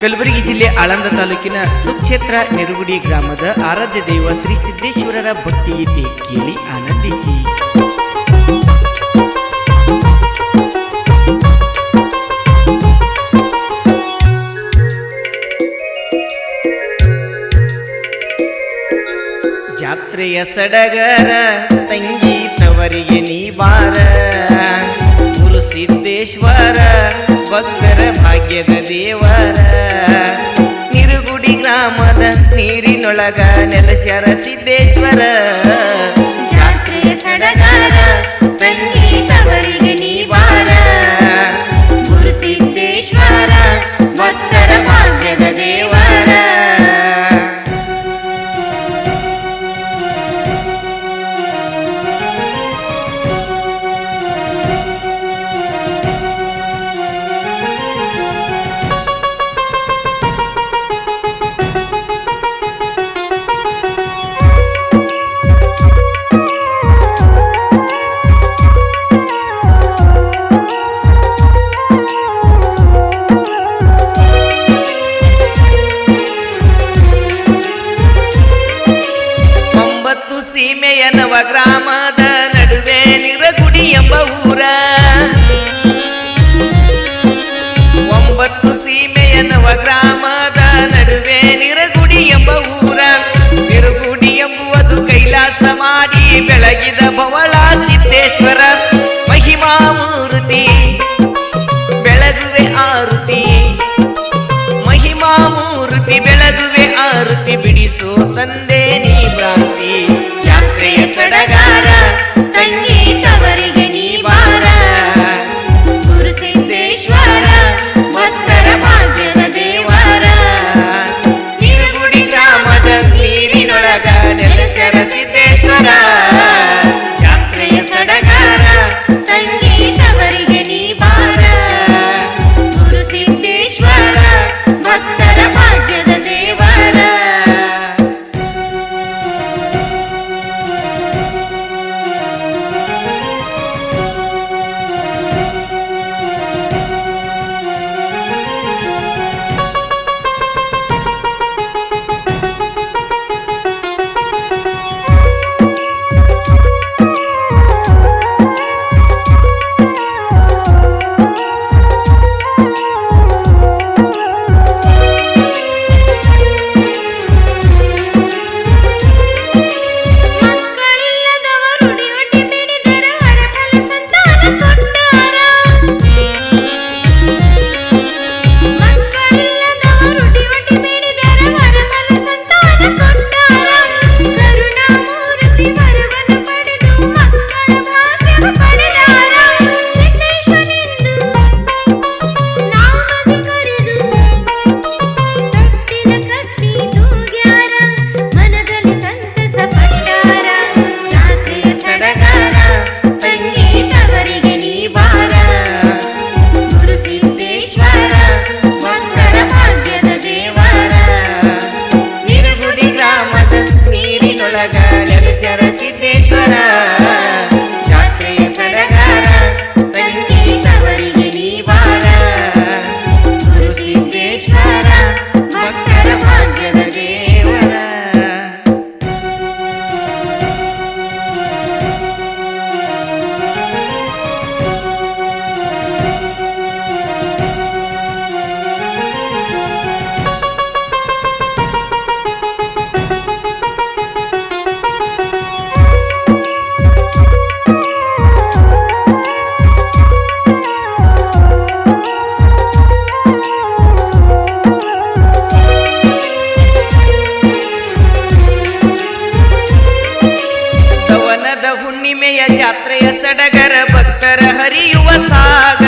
ಕಲಬುರಗಿ ಜಿಲ್ಲೆ ಆಳಂದ ತಾಲೂಕಿನ ಸುಕ್ಷೇತ್ರ ನೆರುಗುಡಿ ಗ್ರಾಮದ ಆರಾಧ್ಯ ದೈವ ಶ್ರೀ ಸಿದ್ದೇಶ್ವರರ ಭಕ್ತಿ ಕೇಳಿ ಆನಂದಿಸಿ. ಜಾತ್ರೆಯ ಸಡಗರ ತಂಗಿ ತವರಿಗೆ ನೀ ಗುರು ಸಿದ್ದೇಶ್ವರ ಭಕ್ತರ ಭಾಗ್ಯದ ದೇವರ. ನಿರುಗುಡಿ ಗ್ರಾಮದ ನೀರಿನೊಳಗ ನೆಲಸ್ಯರ ಸಿದ್ದೇಶ್ವರ ಜಾತ್ರೆಯ ಸಡಗಾರ i got this girl i see ಸಡಗರ ಭಕ್ತರ ಹರಿಯುವ ಸಾಗ.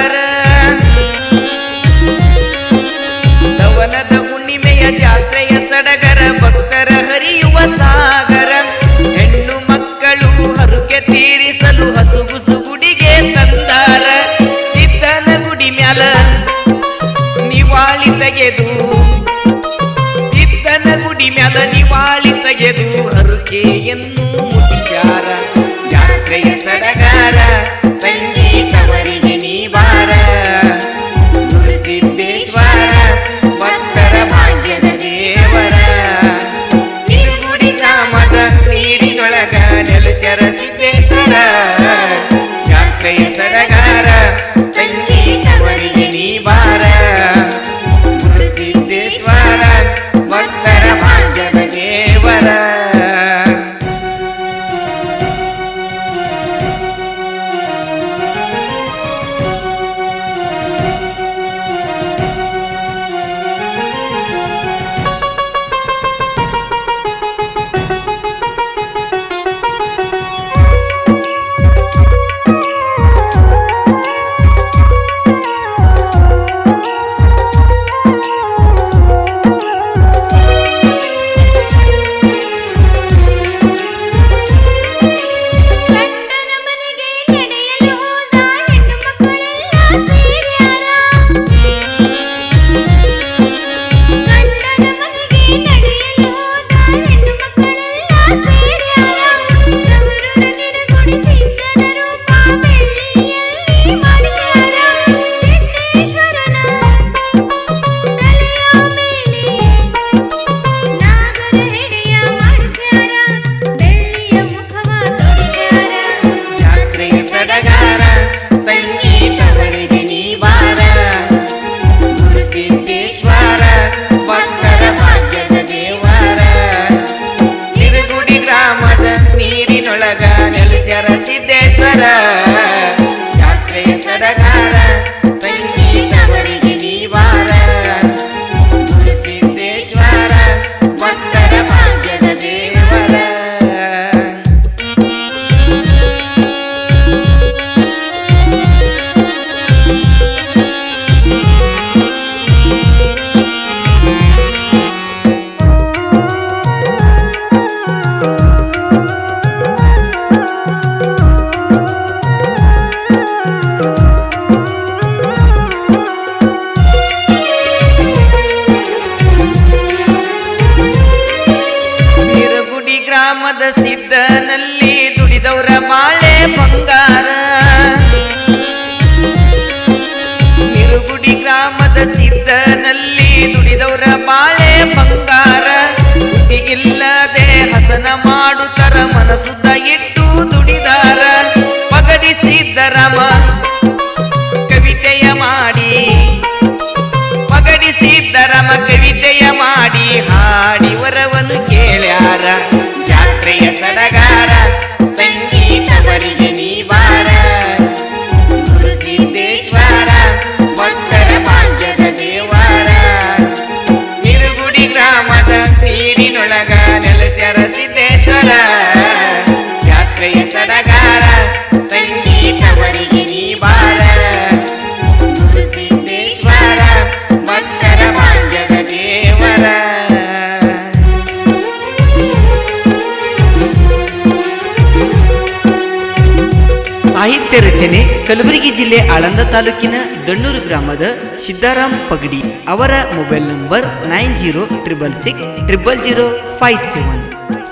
ಕಲಬುರಗಿ ಜಿಲ್ಲೆ ಆಳಂದ ತಾಲೂಕಿನ ದಣ್ಣೂರು ಗ್ರಾಮದ ಸಿದ್ದಾರಾಮ್ ಪಗಡಿ ಅವರ mobile number nine zero triple six triple zero five seven.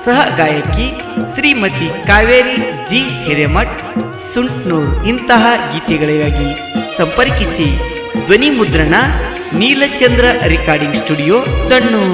ಸಹ ಗಾಯಕಿ ಶ್ರೀಮತಿ ಕಾವೇರಿ ಜಿ ಹಿರೇಮಠ್, ಸುಂಟ್ನೂರ್ ಇಂತಹ ಗೀತೆಗಳಿಗಾಗಿ ಸಂಪರ್ಕಿಸಿ ಧ್ವನಿ ಮುದ್ರಣ ನೀಲಚಂದ್ರ ರೆಕಾರ್ಡಿಂಗ್ ಸ್ಟುಡಿಯೋ ದಣ್ಣೂರು.